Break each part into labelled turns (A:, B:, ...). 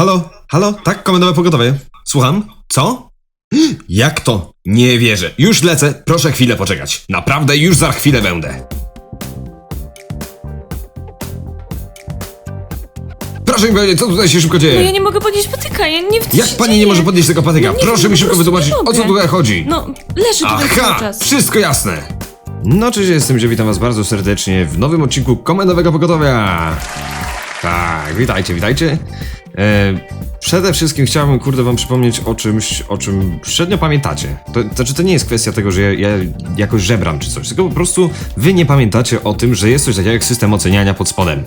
A: Halo? Halo? Tak, komendowe pogotowie. Słucham? Co? Jak to? Nie wierzę. Już lecę. Proszę chwilę poczekać. Naprawdę już za chwilę będę. Proszę mi powiedzieć, co tutaj się szybko
B: No ja
A: dzieje?
B: nie mogę podnieść patyka, ja nie wiem co
A: Jak
B: się
A: pani
B: dzieje.
A: nie może podnieść tego patyka?
B: No nie
A: Proszę
B: wiem,
A: mi
B: po
A: szybko
B: prostu
A: wytłumaczyć,
B: nie
A: o co
B: mogę.
A: tutaj chodzi.
B: No, leży tutaj cały
A: Aha!
B: czas.
A: Wszystko jasne! No cześć, jestem Gdzie, witam was bardzo serdecznie w nowym odcinku Komendowego Pogotowia! Tak, witajcie, witajcie. E, przede wszystkim chciałbym, kurde, wam przypomnieć o czymś, o czym średnio pamiętacie. To, to znaczy, to nie jest kwestia tego, że ja, ja jakoś żebram czy coś, tylko po prostu wy nie pamiętacie o tym, że jest coś takiego jak system oceniania pod spodem.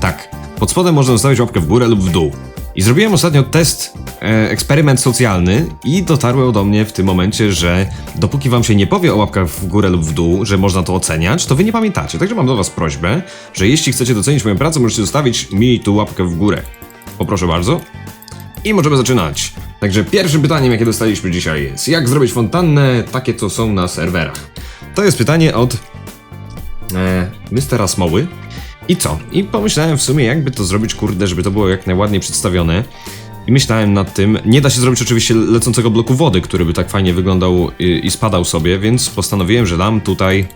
A: Tak, pod spodem można zostawić łapkę w górę lub w dół. I zrobiłem ostatnio test, e, eksperyment socjalny i dotarło do mnie w tym momencie, że dopóki wam się nie powie o łapkach w górę lub w dół, że można to oceniać, to wy nie pamiętacie. Także mam do was prośbę, że jeśli chcecie docenić moją pracę, możecie zostawić mi tu łapkę w górę. Poproszę bardzo. I możemy zaczynać. Także pierwszym pytaniem, jakie dostaliśmy dzisiaj jest, jak zrobić fontannę takie, co są na serwerach? To jest pytanie od e, Mistera Smoły. I co? I pomyślałem w sumie, jakby to zrobić, kurde, żeby to było jak najładniej przedstawione. I myślałem nad tym, nie da się zrobić oczywiście lecącego bloku wody, który by tak fajnie wyglądał i, i spadał sobie, więc postanowiłem, że dam tutaj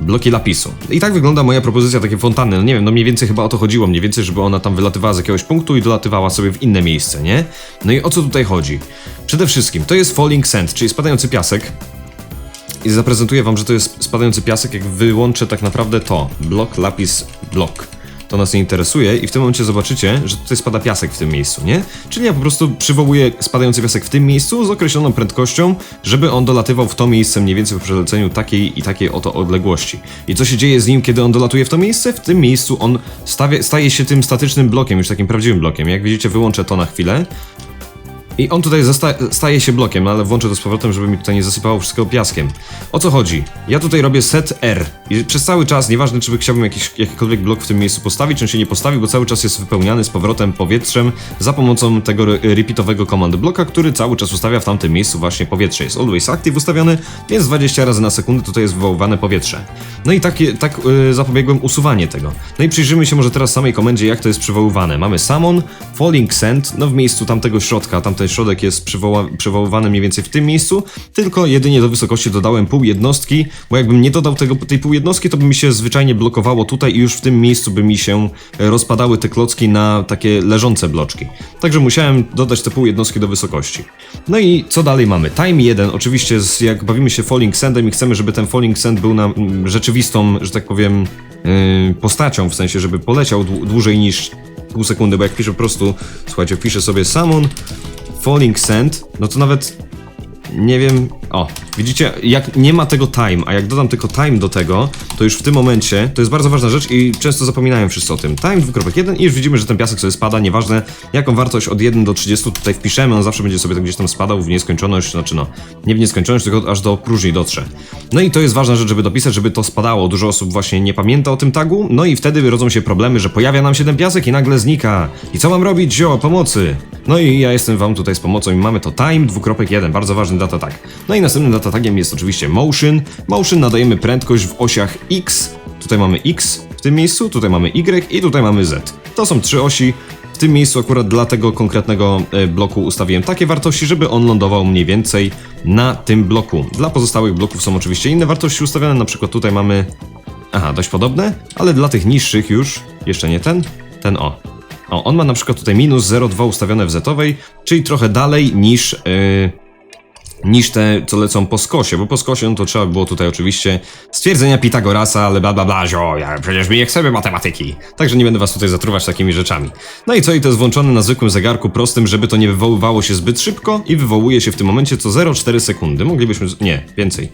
A: bloki lapisu. I tak wygląda moja propozycja takiej fontanny. No nie wiem, no mniej więcej chyba o to chodziło, mniej więcej, żeby ona tam wylatywała z jakiegoś punktu i dolatywała sobie w inne miejsce, nie? No i o co tutaj chodzi? Przede wszystkim, to jest falling sand, czyli spadający piasek, i zaprezentuję wam, że to jest spadający piasek, jak wyłączę tak naprawdę to. Blok, lapis, blok. To nas nie interesuje i w tym momencie zobaczycie, że tutaj spada piasek w tym miejscu, nie? Czyli ja po prostu przywołuję spadający piasek w tym miejscu z określoną prędkością, żeby on dolatywał w to miejsce mniej więcej po przeleceniu takiej i takiej oto odległości. I co się dzieje z nim, kiedy on dolatuje w to miejsce? W tym miejscu on stawie, staje się tym statycznym blokiem, już takim prawdziwym blokiem. Jak widzicie, wyłączę to na chwilę. I on tutaj staje się blokiem, ale włączę to z powrotem, żeby mi tutaj nie zasypało wszystkiego piaskiem. O co chodzi? Ja tutaj robię set R i przez cały czas, nieważne czy by chciałbym jakiś, jakikolwiek blok w tym miejscu postawić, czy on się nie postawi, bo cały czas jest wypełniany z powrotem powietrzem za pomocą tego re- repeatowego command bloka, który cały czas ustawia w tamtym miejscu właśnie powietrze. Jest always active ustawiony, więc 20 razy na sekundę tutaj jest wywoływane powietrze. No i takie, tak y, zapobiegłem usuwanie tego. No i przyjrzymy się może teraz samej komendzie, jak to jest przywoływane. Mamy summon, falling sand, no w miejscu tamtego środka, tamten środek jest przywoła- przywoływany mniej więcej w tym miejscu, tylko jedynie do wysokości dodałem pół jednostki, bo jakbym nie dodał tego, tej pół jednostki, to by mi się zwyczajnie blokowało tutaj i już w tym miejscu by mi się rozpadały te klocki na takie leżące bloczki. Także musiałem dodać te pół jednostki do wysokości. No i co dalej mamy? Time 1, oczywiście jak bawimy się falling sandem i chcemy, żeby ten falling sand był na mm, rzeczywistą, że tak powiem, yy, postacią, w sensie, żeby poleciał dłu- dłużej niż pół sekundy, bo jak piszę po prostu, słuchajcie, piszę sobie summon falling sand, no to nawet nie wiem. O, widzicie, jak nie ma tego time, a jak dodam tylko time do tego, to już w tym momencie, to jest bardzo ważna rzecz i często zapominają wszyscy o tym. Time 2.1 i już widzimy, że ten piasek sobie spada, nieważne jaką wartość od 1 do 30 tutaj wpiszemy, on zawsze będzie sobie tak gdzieś tam spadał w nieskończoność, znaczy no, nie w nieskończoność, tylko aż do próżni dotrze. No i to jest ważna rzecz, żeby dopisać, żeby to spadało. Dużo osób właśnie nie pamięta o tym tagu, no i wtedy rodzą się problemy, że pojawia nam się ten piasek i nagle znika. I co mam robić? Zio, pomocy! No i ja jestem wam tutaj z pomocą i mamy to time 2.1, bardzo ważny data tag. No i następnym data tagiem jest oczywiście motion. Motion nadajemy prędkość w osiach x. Tutaj mamy x w tym miejscu, tutaj mamy y i tutaj mamy z. To są trzy osi. W tym miejscu akurat dla tego konkretnego e, bloku ustawiłem takie wartości, żeby on lądował mniej więcej na tym bloku. Dla pozostałych bloków są oczywiście inne wartości ustawione, na przykład tutaj mamy Aha, dość podobne, ale dla tych niższych już, jeszcze nie ten, ten o. O, on ma na przykład tutaj minus 0,2 ustawione w zetowej, czyli trochę dalej niż, yy, niż te, co lecą po skosie, bo po skosie no to trzeba było tutaj oczywiście stwierdzenia Pitagorasa, ale bla bla bla, zio, ja przecież my nie chcemy matematyki. Także nie będę was tutaj zatruwać takimi rzeczami. No i co, i to jest włączone na zwykłym zegarku prostym, żeby to nie wywoływało się zbyt szybko i wywołuje się w tym momencie co 0,4 sekundy. Moglibyśmy, nie, więcej.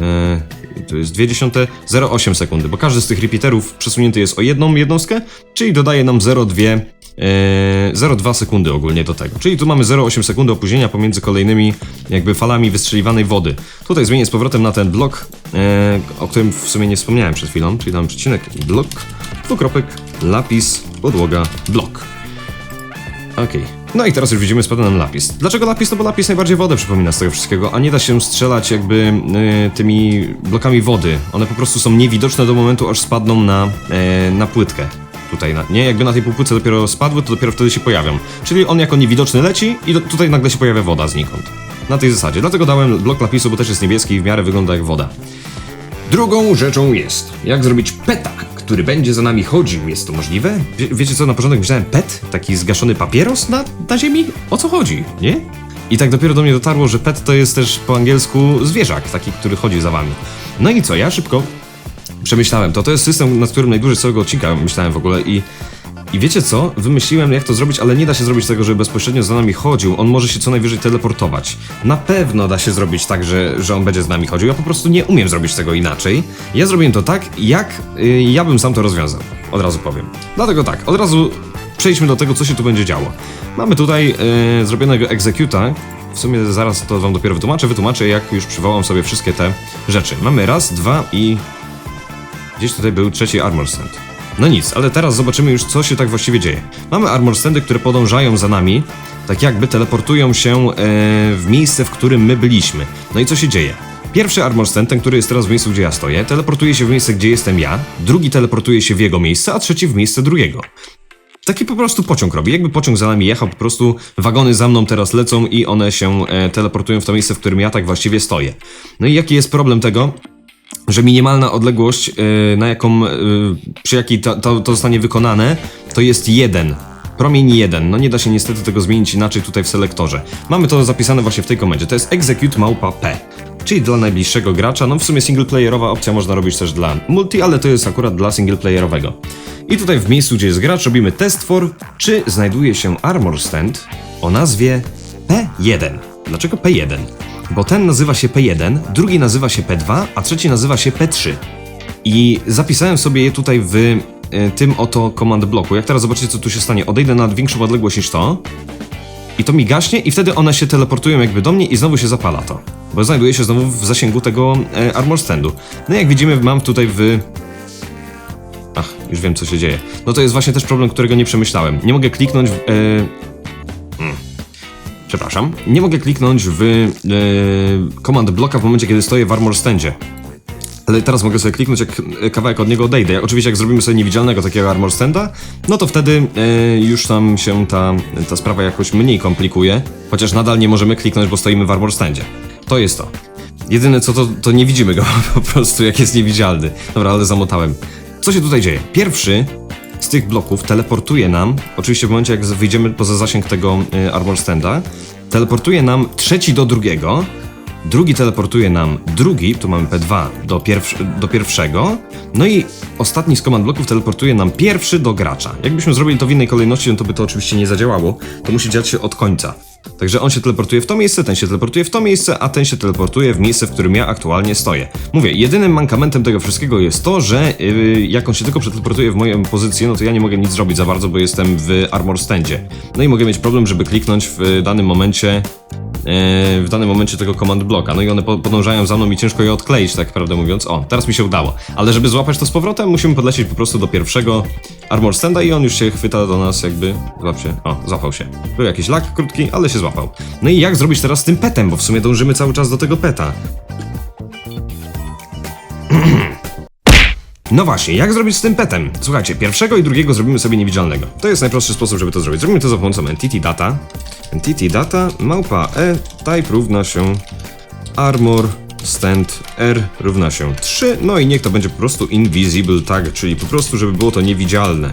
A: Yy, to jest 0,8 sekundy, bo każdy z tych repeaterów przesunięty jest o jedną jednostkę, czyli dodaje nam 0,2 yy, 0,2 sekundy ogólnie do tego. Czyli tu mamy 0,8 sekundy opóźnienia pomiędzy kolejnymi jakby falami wystrzeliwanej wody. Tutaj zmienię z powrotem na ten blok, yy, o którym w sumie nie wspomniałem przed chwilą, czyli tam przecinek blok, dwukropek, lapis, podłoga, blok. Okej. No i teraz już widzimy, spada nam lapis. Dlaczego lapis? No bo lapis najbardziej wodę przypomina z tego wszystkiego, a nie da się strzelać jakby y, tymi blokami wody. One po prostu są niewidoczne do momentu, aż spadną na, e, na płytkę. tutaj, na, nie? Jakby na tej półpłytce dopiero spadły, to dopiero wtedy się pojawią. Czyli on jako niewidoczny leci i do, tutaj nagle się pojawia woda znikąd. Na tej zasadzie. Dlatego dałem blok lapisu, bo też jest niebieski i w miarę wygląda jak woda. Drugą rzeczą jest, jak zrobić peta, który będzie za nami chodził. Jest to możliwe? Wie, wiecie co, na początek myślałem pet? Taki zgaszony papieros na, na ziemi? O co chodzi, nie? I tak dopiero do mnie dotarło, że pet to jest też po angielsku zwierzak, taki, który chodzi za wami. No i co, ja szybko przemyślałem to. To jest system, nad którym najdłużej całego odcinka myślałem w ogóle i... I wiecie co? Wymyśliłem jak to zrobić, ale nie da się zrobić tego, żeby bezpośrednio za nami chodził. On może się co najwyżej teleportować. Na pewno da się zrobić tak, że, że on będzie z nami chodził. Ja po prostu nie umiem zrobić tego inaczej. Ja zrobiłem to tak, jak y, ja bym sam to rozwiązał. Od razu powiem. Dlatego tak, od razu przejdźmy do tego, co się tu będzie działo. Mamy tutaj y, zrobionego executa. W sumie zaraz to wam dopiero wytłumaczę. Wytłumaczę, jak już przywołam sobie wszystkie te rzeczy. Mamy raz, dwa i Gdzieś tutaj był trzeci armor stand. No nic, ale teraz zobaczymy już, co się tak właściwie dzieje. Mamy armor standy, które podążają za nami, tak jakby teleportują się e, w miejsce, w którym my byliśmy. No i co się dzieje? Pierwszy armor stand, ten, który jest teraz w miejscu, gdzie ja stoję, teleportuje się w miejsce, gdzie jestem ja, drugi teleportuje się w jego miejsce, a trzeci w miejsce drugiego. Taki po prostu pociąg robi. Jakby pociąg za nami jechał, po prostu wagony za mną teraz lecą i one się e, teleportują w to miejsce, w którym ja tak właściwie stoję. No i jaki jest problem tego? Że minimalna odległość, yy, na jaką, yy, przy jakiej to, to, to zostanie wykonane, to jest jeden. Promień 1. No nie da się niestety tego zmienić inaczej tutaj w selektorze. Mamy to zapisane właśnie w tej komendzie. To jest execute małpa p. Czyli dla najbliższego gracza. No w sumie singleplayerowa opcja można robić też dla multi, ale to jest akurat dla singleplayerowego. I tutaj w miejscu, gdzie jest gracz, robimy test for, czy znajduje się armor stand o nazwie P1. Dlaczego P1? Bo ten nazywa się P1, drugi nazywa się P2, a trzeci nazywa się P3. I zapisałem sobie je tutaj w e, tym oto command bloku. Jak teraz zobaczycie, co tu się stanie, odejdę na większą odległość niż to i to mi gaśnie i wtedy one się teleportują jakby do mnie i znowu się zapala to. Bo znajduje się znowu w zasięgu tego e, armor standu. No i jak widzimy, mam tutaj w... Ach, już wiem, co się dzieje. No to jest właśnie też problem, którego nie przemyślałem. Nie mogę kliknąć w... E, Przepraszam. Nie mogę kliknąć w e, command bloka w momencie, kiedy stoję w armor standzie. Ale teraz mogę sobie kliknąć, jak kawałek od niego odejdę. Jak- Oczywiście, jak zrobimy sobie niewidzialnego takiego armor standa, no to wtedy e, już tam się ta, ta sprawa jakoś mniej komplikuje. Chociaż nadal nie możemy kliknąć, bo stoimy w armor standzie. To jest to. Jedyne co to, to nie widzimy go po prostu, jak jest niewidzialny. Dobra, ale zamotałem. Co się tutaj dzieje? Pierwszy z tych bloków teleportuje nam, oczywiście w momencie jak wyjdziemy poza zasięg tego y, armor standa, teleportuje nam trzeci do drugiego, drugi teleportuje nam drugi, tu mamy P2 do, do pierwszego, no i ostatni z command bloków teleportuje nam pierwszy do gracza. Jakbyśmy zrobili to w innej kolejności, no to by to oczywiście nie zadziałało, to musi dziać się od końca. Także on się teleportuje w to miejsce, ten się teleportuje w to miejsce, a ten się teleportuje w miejsce, w którym ja aktualnie stoję. Mówię, jedynym mankamentem tego wszystkiego jest to, że yy, jak on się tylko przeteleportuje w moją pozycję, no to ja nie mogę nic zrobić za bardzo, bo jestem w armor standzie. No i mogę mieć problem, żeby kliknąć w danym momencie w danym momencie tego command bloka. No i one po- podążają za mną i ciężko je odkleić, tak prawdę mówiąc. O, teraz mi się udało. Ale żeby złapać to z powrotem, musimy podlecieć po prostu do pierwszego armor standa i on już się chwyta do nas jakby... Złap się. O, złapał się. Był jakiś lak krótki, ale się złapał. No i jak zrobić teraz z tym petem, bo w sumie dążymy cały czas do tego peta. No właśnie, jak zrobić z tym petem? Słuchajcie, pierwszego i drugiego zrobimy sobie niewidzialnego. To jest najprostszy sposób, żeby to zrobić. Zrobimy to za pomocą entity data. Entity data małpa e type równa się armor stand r równa się 3. No i niech to będzie po prostu invisible tag, czyli po prostu, żeby było to niewidzialne.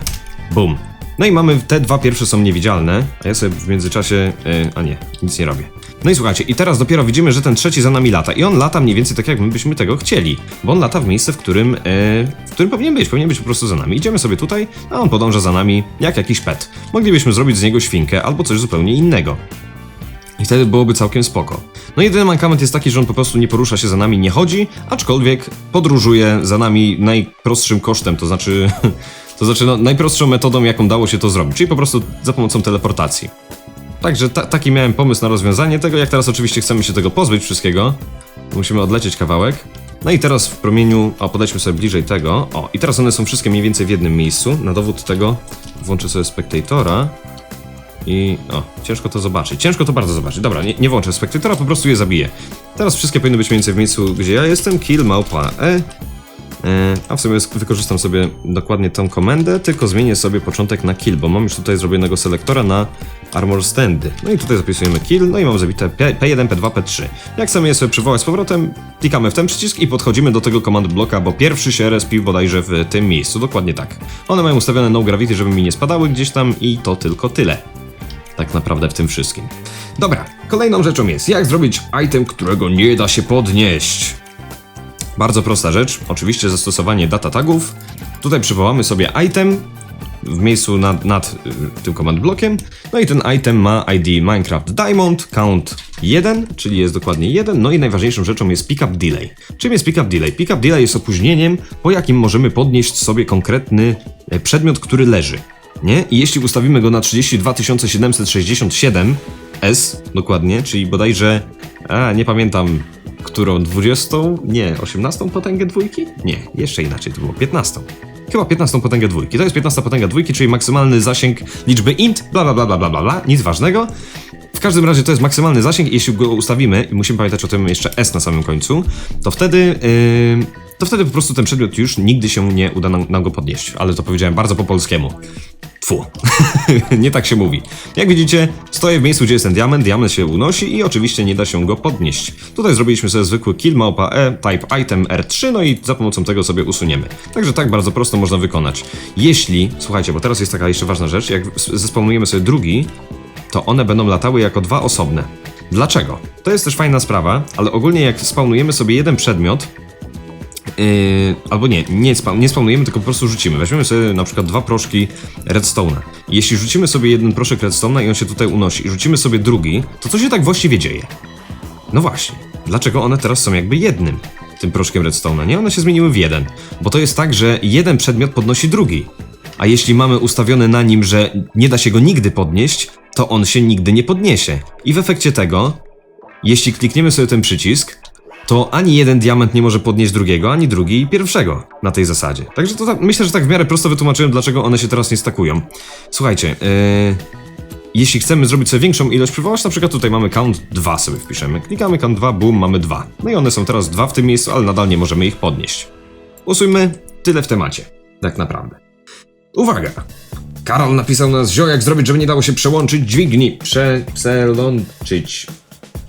A: Boom. No i mamy te dwa pierwsze są niewidzialne, a ja sobie w międzyczasie. Yy, a nie, nic nie robię. No i słuchajcie, i teraz dopiero widzimy, że ten trzeci za nami lata. I on lata mniej więcej tak, jak my byśmy tego chcieli. Bo on lata w miejsce, w którym, yy, w którym powinien być. Powinien być po prostu za nami. Idziemy sobie tutaj, a on podąża za nami jak jakiś pet. Moglibyśmy zrobić z niego świnkę albo coś zupełnie innego. I wtedy byłoby całkiem spoko. No jedyny mankament jest taki, że on po prostu nie porusza się za nami, nie chodzi, aczkolwiek podróżuje za nami najprostszym kosztem, to znaczy, to znaczy no, najprostszą metodą, jaką dało się to zrobić, czyli po prostu za pomocą teleportacji. Także ta, taki miałem pomysł na rozwiązanie tego, jak teraz oczywiście chcemy się tego pozbyć wszystkiego, musimy odlecieć kawałek. No i teraz w promieniu, o podejdźmy sobie bliżej tego, o i teraz one są wszystkie mniej więcej w jednym miejscu, na dowód tego włączę sobie Spectatora, i o, ciężko to zobaczyć. Ciężko to bardzo zobaczyć. Dobra, nie, nie włączę spektatora, po prostu je zabiję. Teraz wszystkie powinny być mniej więcej w miejscu, gdzie ja jestem. Kill, małpa, E. E, A w sumie wykorzystam sobie dokładnie tą komendę, tylko zmienię sobie początek na kill, bo mam już tutaj zrobionego selektora na armor standy. No i tutaj zapisujemy kill, no i mam zabite P- P1, P2, P3. Jak chcemy je sobie przywołać z powrotem, klikamy w ten przycisk i podchodzimy do tego command bloka, bo pierwszy się respił bodajże w tym miejscu, dokładnie tak. One mają ustawione no gravity, żeby mi nie spadały gdzieś tam i to tylko tyle tak naprawdę w tym wszystkim. Dobra, kolejną rzeczą jest, jak zrobić item, którego nie da się podnieść. Bardzo prosta rzecz, oczywiście zastosowanie data tagów. Tutaj przywołamy sobie item w miejscu nad, nad y, tym command blokiem. No i ten item ma ID Minecraft Diamond, count 1, czyli jest dokładnie 1. No i najważniejszą rzeczą jest pickup delay. Czym jest pickup delay? Pickup delay jest opóźnieniem, po jakim możemy podnieść sobie konkretny e, przedmiot, który leży. Nie? I jeśli ustawimy go na 32 767 S, dokładnie, czyli bodajże, a nie pamiętam, którą 20, nie, 18 potęgę dwójki? Nie, jeszcze inaczej to było, 15. Chyba 15 potęgę dwójki. To jest 15 potęga dwójki, czyli maksymalny zasięg liczby int, bla bla bla bla bla bla, nic ważnego. W każdym razie to jest maksymalny zasięg jeśli go ustawimy, i musimy pamiętać o tym jeszcze S na samym końcu, to wtedy, yy, to wtedy po prostu ten przedmiot już nigdy się nie uda nam, nam go podnieść. Ale to powiedziałem bardzo po polskiemu. Fu. nie tak się mówi. Jak widzicie, stoję w miejscu, gdzie jest ten diament, diament się unosi i oczywiście nie da się go podnieść. Tutaj zrobiliśmy sobie zwykły kill małpa e, type item R3, no i za pomocą tego sobie usuniemy. Także tak bardzo prosto można wykonać. Jeśli, słuchajcie, bo teraz jest taka jeszcze ważna rzecz, jak zespawnujemy sobie drugi, to one będą latały jako dwa osobne. Dlaczego? To jest też fajna sprawa, ale ogólnie jak spawnujemy sobie jeden przedmiot, Yy, albo nie, nie, spa, nie spawnujemy, tylko po prostu rzucimy. Weźmiemy sobie na przykład dwa proszki redstone'a. Jeśli rzucimy sobie jeden proszek redstone'a i on się tutaj unosi, i rzucimy sobie drugi, to co się tak właściwie dzieje? No właśnie, dlaczego one teraz są jakby jednym tym proszkiem redstone'a, nie? One się zmieniły w jeden. Bo to jest tak, że jeden przedmiot podnosi drugi. A jeśli mamy ustawione na nim, że nie da się go nigdy podnieść, to on się nigdy nie podniesie. I w efekcie tego, jeśli klikniemy sobie ten przycisk, to ani jeden diament nie może podnieść drugiego, ani drugi pierwszego na tej zasadzie. Także to tak, myślę, że tak w miarę prosto wytłumaczyłem, dlaczego one się teraz nie stakują. Słuchajcie, yy, jeśli chcemy zrobić sobie większą ilość przywołań, na przykład tutaj mamy count 2 sobie wpiszemy. Klikamy count 2, boom, mamy 2. No i one są teraz dwa w tym miejscu, ale nadal nie możemy ich podnieść. Usujmy tyle w temacie. Tak naprawdę. Uwaga! Karol napisał nas zio, jak zrobić, żeby nie dało się przełączyć dźwigni. Prze...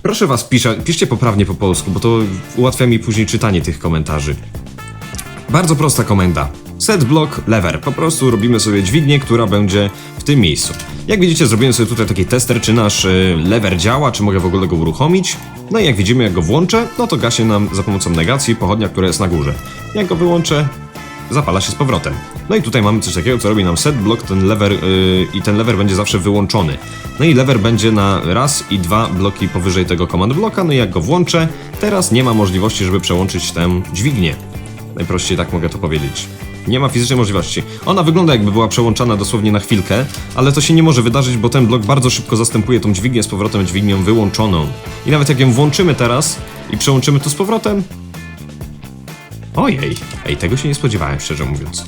A: Proszę was, pisze, piszcie poprawnie po polsku, bo to ułatwia mi później czytanie tych komentarzy. Bardzo prosta komenda. Set block lever. Po prostu robimy sobie dźwignię, która będzie w tym miejscu. Jak widzicie, zrobiłem sobie tutaj taki tester, czy nasz y, lever działa, czy mogę w ogóle go uruchomić. No i jak widzimy, jak go włączę, no to gaśnie nam za pomocą negacji pochodnia, która jest na górze. Jak go wyłączę, zapala się z powrotem. No i tutaj mamy coś takiego, co robi nam set block, ten lever yy, i ten lever będzie zawsze wyłączony. No i lever będzie na raz i dwa bloki powyżej tego command bloka, no i jak go włączę, teraz nie ma możliwości, żeby przełączyć tę dźwignię. Najprościej tak mogę to powiedzieć. Nie ma fizycznej możliwości. Ona wygląda jakby była przełączana dosłownie na chwilkę, ale to się nie może wydarzyć, bo ten blok bardzo szybko zastępuje tą dźwignię z powrotem dźwignią wyłączoną. I nawet jak ją włączymy teraz i przełączymy to z powrotem, Ojej, ej, tego się nie spodziewałem, szczerze mówiąc.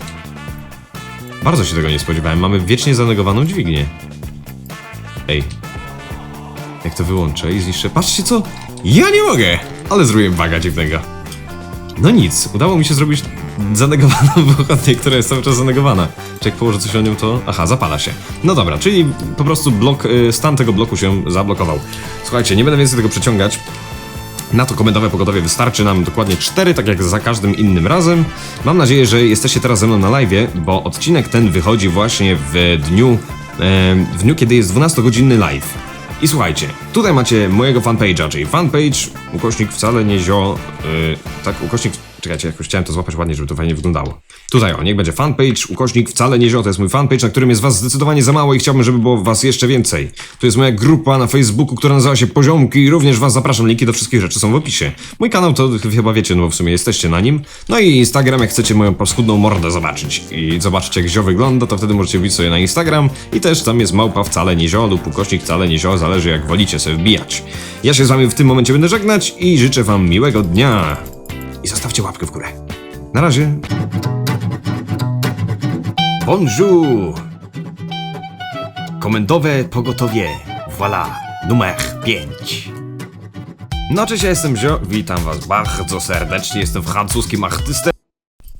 A: Bardzo się tego nie spodziewałem. Mamy wiecznie zanegowaną dźwignię. Ej. Jak to wyłączę i zniszczę. Patrzcie co? Ja nie mogę! Ale zrobiłem baga dziwnego. No nic, udało mi się zrobić zanegowaną pochodnię, która jest cały czas zanegowana. Czy jak położę coś na nią, to... Aha, zapala się. No dobra, czyli po prostu blok, y, stan tego bloku się zablokował. Słuchajcie, nie będę więcej tego przeciągać. Na to komendowe pogotowie wystarczy nam dokładnie 4, tak jak za każdym innym razem. Mam nadzieję, że jesteście teraz ze mną na live, bo odcinek ten wychodzi właśnie w dniu, w dniu kiedy jest 12-godzinny live. I słuchajcie, tutaj macie mojego fanpage'a, czyli fanpage, ukośnik wcale nie zio, yy, tak, ukośnik, czekajcie, jakoś chciałem to złapać ładnie, żeby to fajnie wyglądało. Tutaj o, niech będzie fanpage, ukośnik wcale nie zio, to jest mój fanpage, na którym jest was zdecydowanie za mało i chciałbym, żeby było was jeszcze więcej. Tu jest moja grupa na Facebooku, która nazywa się Poziomki i również was zapraszam, linki do wszystkich rzeczy są w opisie. Mój kanał to chyba wiecie, no bo w sumie jesteście na nim. No i Instagram, jak chcecie moją paskudną mordę zobaczyć i zobaczyć jak zio wygląda, to wtedy możecie wbić sobie na Instagram i też tam jest małpa wcale nie zio lub ukośnik wcale nie zio, zależy jak wolicie sobie wbijać. Ja się z wami w tym momencie będę żegnać i życzę wam miłego dnia. I zostawcie łapkę w górę. Na razie. Bonjour! Komendowe pogotowie. Voilà, numer 5. No cześć, ja jestem Zio, witam was bardzo serdecznie, jestem francuskim artystą.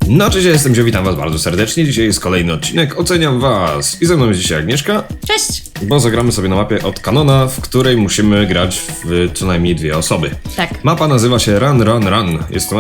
A: No cześć, ja jestem Zio, witam was bardzo serdecznie. Dzisiaj jest kolejny odcinek, oceniam was. I ze mną jest dzisiaj Agnieszka,
B: Cześć!
A: bo zagramy sobie na mapie od Kanona, w której musimy grać w co najmniej dwie osoby.
B: Tak.
A: Mapa nazywa się Run, Run, Run. Jest to mapa